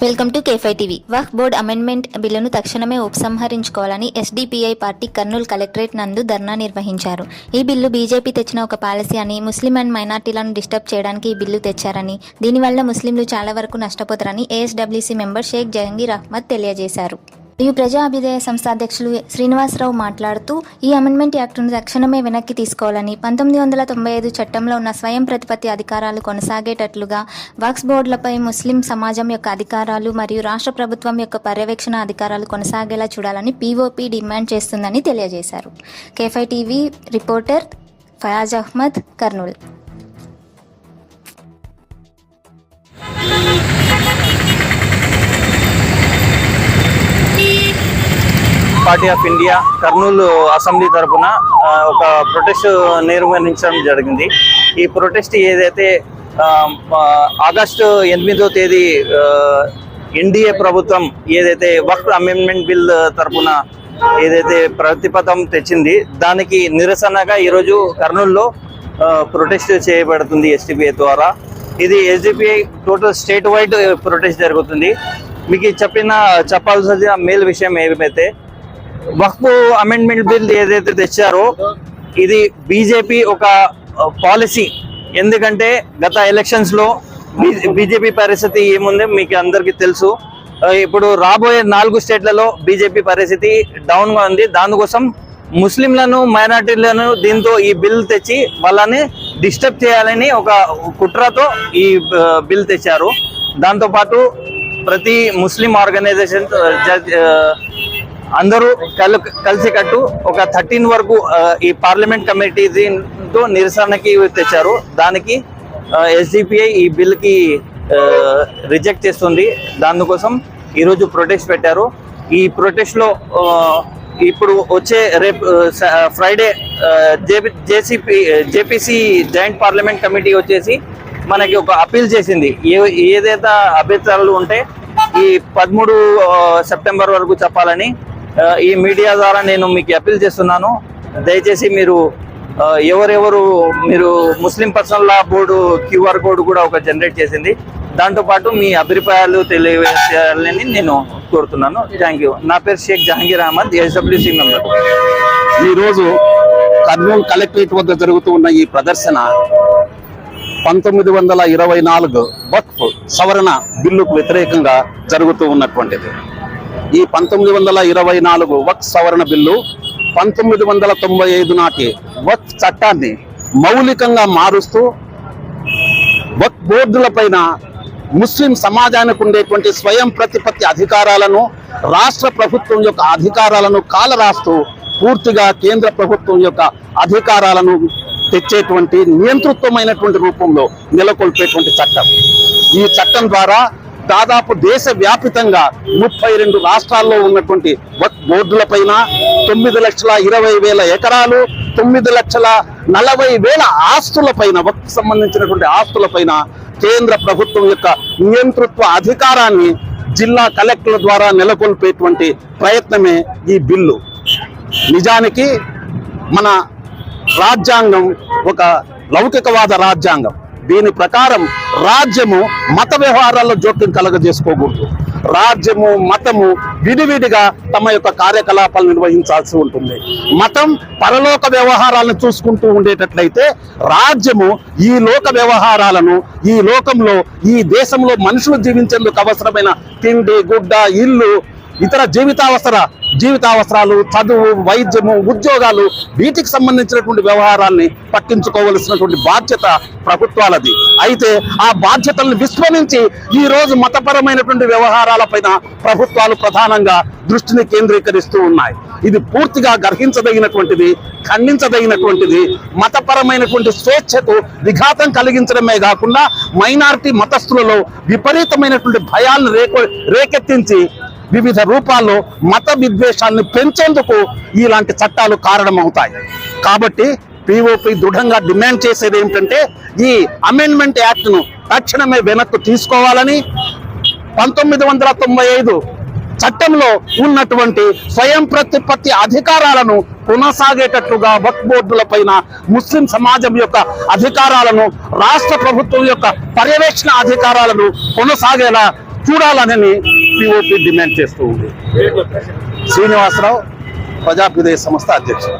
Welcome to కేఫై TV Waqf board amendment బిల్లును తక్షణమే ఉపసంహరించుకోవాలని ఎస్డిపిఐ పార్టీ కర్నూలు కలెక్టరేట్ నందు ధర్నా నిర్వహించారు. ఈ బిల్లు బీజేపీ తెచ్చిన ఒక పాలసీ అని ముస్లిం అండ్ మైనార్టీలను డిస్టర్బ్ చేయడానికి ఈ బిల్లు తెచ్చారని దీనివల్ల ముస్లింలు చాలా వరకు నష్టపోతారని ఏఎస్డబ్ల్యూసీ మెంబర్ షేక్ జహంగీర్ అహ్మద్ తెలియజేశారు. మరియు ప్రజా అభ్యుదయ సంస్థ అధ్యక్షులు శ్రీనివాసరావు మాట్లాడుతూ ఈ అమెండ్మెంట్ యాక్టును తక్షణమే వెనక్కి తీసుకోవాలని పంతొమ్మిది వందల తొంభై ఐదు చట్టంలో ఉన్న స్వయం ప్రతిపత్తి అధికారాలు కొనసాగేటట్లుగా వక్స్ బోర్డులపై ముస్లిం సమాజం యొక్క అధికారాలు మరియు రాష్ట్ర ప్రభుత్వం యొక్క పర్యవేక్షణ అధికారాలు కొనసాగేలా చూడాలని పీఓపీ డిమాండ్ చేస్తుందని తెలియజేశారు. కేఫై TV reporter Fayaz Ahmed Kurnool party of India Kurnool assembly తరపున ఒక ప్రొటెస్ట్ నిర్వహించడం జరిగింది. ఈ ప్రొటెస్ట్ ఏదైతే ఆగస్టు ఎనిమిదో తేదీ ఎన్డీఏ ప్రభుత్వం ఏదైతే వక్ఫ్ అమెండ్మెంట్ బిల్ తరపున ఏదైతే ప్రతిపదం తెచ్చింది దానికి నిరసనగా ఈరోజు కర్నూలులో ప్రొటెస్ట్ చేయబడుతుంది ఎస్డిపిఐ ద్వారా. ఇది SDPI total state wide protest జరుగుతుంది. మీకు చెప్పిన చెప్పాల్సిన మేల్ విషయం ఏమైతే వక్ఫ్ అమెండ్మెంట్ బిల్ ఏదైతే తెచ్చారో ఇది బీజేపీ ఒక పాలసీ ఎందుకంటే గత ఎలక్షన్స్లో బీజేపీ పరిస్థితి ఏముందో మీకు అందరికీ తెలుసు. ఇప్పుడు రాబోయే నాలుగు స్టేట్లలో బీజేపీ పరిస్థితి డౌన్గా ఉంది. దానికోసం ముస్లింలను మైనార్టీలను దీంతో ఈ బిల్ తెచ్చి వాళ్ళని డిస్టర్బ్ చేయాలని ఒక కుట్రతో ఈ బిల్ తెచ్చారు. దాంతో పాటు ప్రతి ముస్లిం ఆర్గనైజేషన్ అందరూ కలు కలిసికట్టు ఒక థర్టీన్ వరకు ఈ పార్లమెంట్ కమిటీతో నిరసనకి తెచ్చారు. దానికి ఎస్డిపిఐ ఈ బిల్కి రిజెక్ట్ చేస్తుంది. దానికోసం ఈరోజు ప్రొటెస్ట్ పెట్టారు. ఈ ప్రొటెస్ట్లో ఇప్పుడు వచ్చే రేపు Friday JCP JPC joint parliament committee వచ్చేసి మనకి ఒక అప్పీల్ చేసింది. ఏ ఏదైతే అభ్యంతరాలు ఉంటే ఈ పదమూడు సెప్టెంబర్ వరకు చెప్పాలని ఈ మీడియా ద్వారా నేను మీకు అప్పీల్ చేస్తున్నాను. దయచేసి మీరు ఎవరెవరు మీరు Muslim personal law board QR code కూడా ఒక జనరేట్ చేసింది. దాంతో పాటు మీ అభిప్రాయాలు తెలియజేయాలని నేను కోరుతున్నాను. Thank you. నా పేరు షేక్ జహాంగీర్ అహ్మద్ ఎస్డబ్ల్యూసీ మెంబర్. ఈరోజు కర్నూలు కలెక్టరేట్ వద్ద జరుగుతూ ఉన్న ఈ ప్రదర్శన పంతొమ్మిది వందల ఇరవై నాలుగు వక్ఫ్ సవరణ బిల్లుకు వ్యతిరేకంగా జరుగుతూ ఉన్నటువంటిది. ఈ పంతొమ్మిది వందల ఇరవై నాలుగు వక్ సవరణ బిల్లు పంతొమ్మిది వందల తొంభై ఐదు నాటి వక్ చట్టాన్ని మౌలికంగా మారుస్తూ వక్ బోర్డులపైన ముస్లిం సమాజానికి ఉండేటువంటి స్వయం ప్రతిపత్తి అధికారాలను రాష్ట్ర ప్రభుత్వం యొక్క అధికారాలను కాలరాస్తూ పూర్తిగా కేంద్ర ప్రభుత్వం యొక్క అధికారాలను తెచ్చేటువంటి నియంతృత్వమైనటువంటి రూపంలో నెలకొల్పేటువంటి చట్టం. ఈ చట్టం ద్వారా దాదాపు దేశ వ్యాపితంగా ముప్పై రెండు రాష్ట్రాల్లో ఉన్నటువంటి వక్ బోర్డులపైన తొమ్మిది లక్షల ఇరవై వేల ఎకరాలు తొమ్మిది లక్షల నలభై వేల ఆస్తులపైన వక్కు సంబంధించినటువంటి ఆస్తులపైన కేంద్ర ప్రభుత్వం యొక్క నియంతృత్వ అధికారాన్ని జిల్లా కలెక్టర్ల ద్వారా నెలకొల్పేటువంటి ప్రయత్నమే ఈ బిల్లు. నిజానికి మన రాజ్యాంగం ఒక లౌకికవాద రాజ్యాంగం. దీని ప్రకారం రాజ్యము మత వ్యవహారాల్లో జోక్యం కలగజేసుకోకూడదు. రాజ్యము మతము విడివిడిగా తమ యొక్క కార్యకలాపాలు నిర్వహించాల్సి ఉంటుంది. మతం పరలోక వ్యవహారాలను చూసుకుంటూ ఉండేటట్లయితే రాజ్యము ఈ లోక వ్యవహారాలను ఈ లోకంలో ఈ దేశంలో మనుషులు జీవించేందుకు అవసరమైన తిండి గుడ్డ ఇల్లు ఇతర జీవితావసర జీవితావసరాలు చదువు వైద్యము ఉద్యోగాలు వీటికి సంబంధించినటువంటి వ్యవహారాల్ని పట్టించుకోవలసినటువంటి బాధ్యత ప్రభుత్వాలది. అయితే ఆ బాధ్యతలను విస్మరించి ఈ రోజు మతపరమైనటువంటి వ్యవహారాలపైన ప్రభుత్వాలు ప్రధానంగా దృష్టిని కేంద్రీకరిస్తూ ఉన్నాయి. ఇది పూర్తిగా గర్హించదగినటువంటిది ఖండించదగినటువంటిది మతపరమైనటువంటి స్వేచ్ఛకు విఘాతం కలిగించడమే కాకుండా మైనారిటీ మతస్థులలో విపరీతమైనటువంటి భయాలను రేకొ రేకెత్తించి వివిధ రూపాల్లో మత విద్వేషాలను పెంచేందుకు ఇలాంటి చట్టాలు కారణమవుతాయి. కాబట్టి పిఓపి దృఢంగా డిమాండ్ చేసేది ఏమిటంటే ఈ అమెండ్మెంట్ యాక్ట్ను తక్షణమే వెనక్కు తీసుకోవాలని పంతొమ్మిది వందల తొంభై ఐదు చట్టంలో ఉన్నటువంటి స్వయం ప్రతిపత్తి అధికారాలను కొనసాగేటట్లుగా వక్ బోర్డుల పైన ముస్లిం సమాజం యొక్క అధికారాలను రాష్ట్ర ప్రభుత్వం యొక్క పర్యవేక్షణ అధికారాలను కొనసాగేలా చూడాలని పిఓపి డిమాండ్ చేస్తూ ఉంది. శ్రీనివాసరావు ప్రజాభ్యుదయ సంస్థ అధ్యక్షుడు.